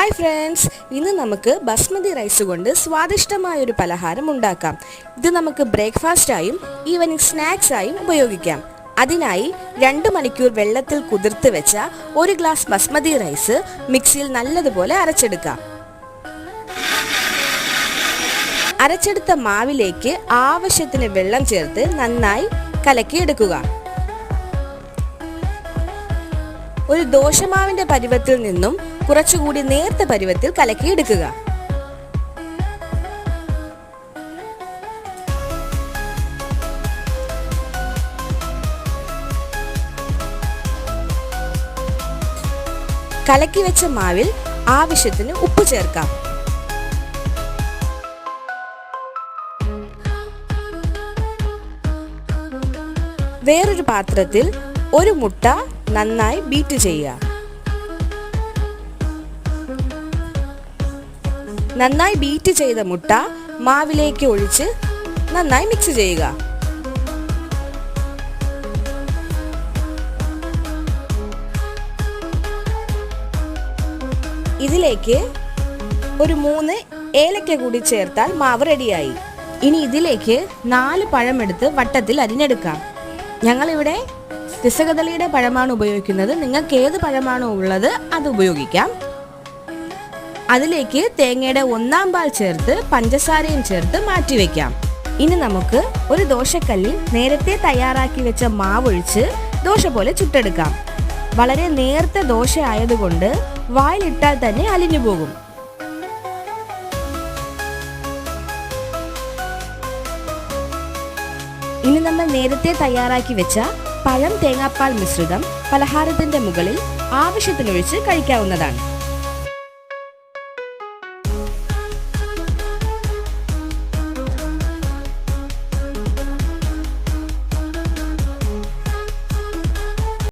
Hi friends ഇന്ന് നമുക്ക് basmati rice കൊണ്ട് സ്വാദിഷ്ടമായ ഒരു പലഹാരം ഉണ്ടാക്കാം. ഇത് നമുക്ക് ബ്രേക്ക്ഫാസ്റ്റായും ഈവനിങ് സ്നാക്സായും ഉപയോഗിക്കാം. അതിനായി രണ്ട് മണിക്കൂർ വെള്ളത്തിൽ കുതിർത്ത് വെച്ച ഒരു ഗ്ലാസ് ബസ്മതി റൈസ് മിക്സിയിൽ നല്ലതുപോലെ അരച്ചെടുക്കാം. അരച്ചെടുത്ത മാവിലേക്ക് ആവശ്യത്തിന് വെള്ളം ചേർത്ത് നന്നായി കലക്കിയെടുക്കുക ഒരു ദോശമാവിന്റെ പരുവത്തിൽ നിന്നും കുറച്ചുകൂടി നേർത്ത പരുവത്തിൽ കലക്കിയെടുക്കുക. കലക്കി വെച്ച മാവിൽ ആവശ്യത്തിന് ഉപ്പ് ചേർക്കാം. വേറൊരു പാത്രത്തിൽ ഒരു മുട്ട നന്നായി ബീറ്റ് ചെയ്യുക. നന്നായി ബീറ്റ് ചെയ്ത മുട്ട മാവിലേക്ക് ഒഴിച്ച് നന്നായി മിക്സ് ചെയ്യുക. ഇതിലേക്ക് ഒരു മൂന്ന് ഏലക്ക കൂടി ചേർത്താൽ മാവ് റെഡിയായി. ഇനി ഇതിലേക്ക് നാല് പഴമെടുത്ത് വട്ടത്തിൽ അരിഞ്ഞെടുക്കാം. ഞങ്ങളിവിടെ രസകദളിയുടെ പഴമാണ് ഉപയോഗിക്കുന്നത്. നിങ്ങൾക്ക് ഏത് പഴമാണോ ഉള്ളത് അത് ഉപയോഗിക്കാം. അതിലേക്ക് തേങ്ങയുടെ ഒന്നാം പാൽ ചേർത്ത് പഞ്ചസാരയും ചേർത്ത് മാറ്റിവെക്കാം ഇനി നമുക്ക് ഒരു ദോശക്കല്ലിൽ നേരത്തെ തയ്യാറാക്കി വെച്ച മാവൊഴിച്ച് ദോശ പോലെ ചുട്ടെടുക്കാം. വളരെ നേർത്ത ദോശ ആയതുകൊണ്ട് വായിലിട്ടാൽ തന്നെ അലിഞ്ഞു പോകും. ഇനി നമ്മൾ നേരത്തെ തയ്യാറാക്കി വെച്ച പഴം തേങ്ങാപ്പാൽ മിശ്രിതം പലഹാരത്തിന്റെ മുകളിൽ ആവശ്യത്തിനൊഴിച്ച് കഴിക്കാവുന്നതാണ്.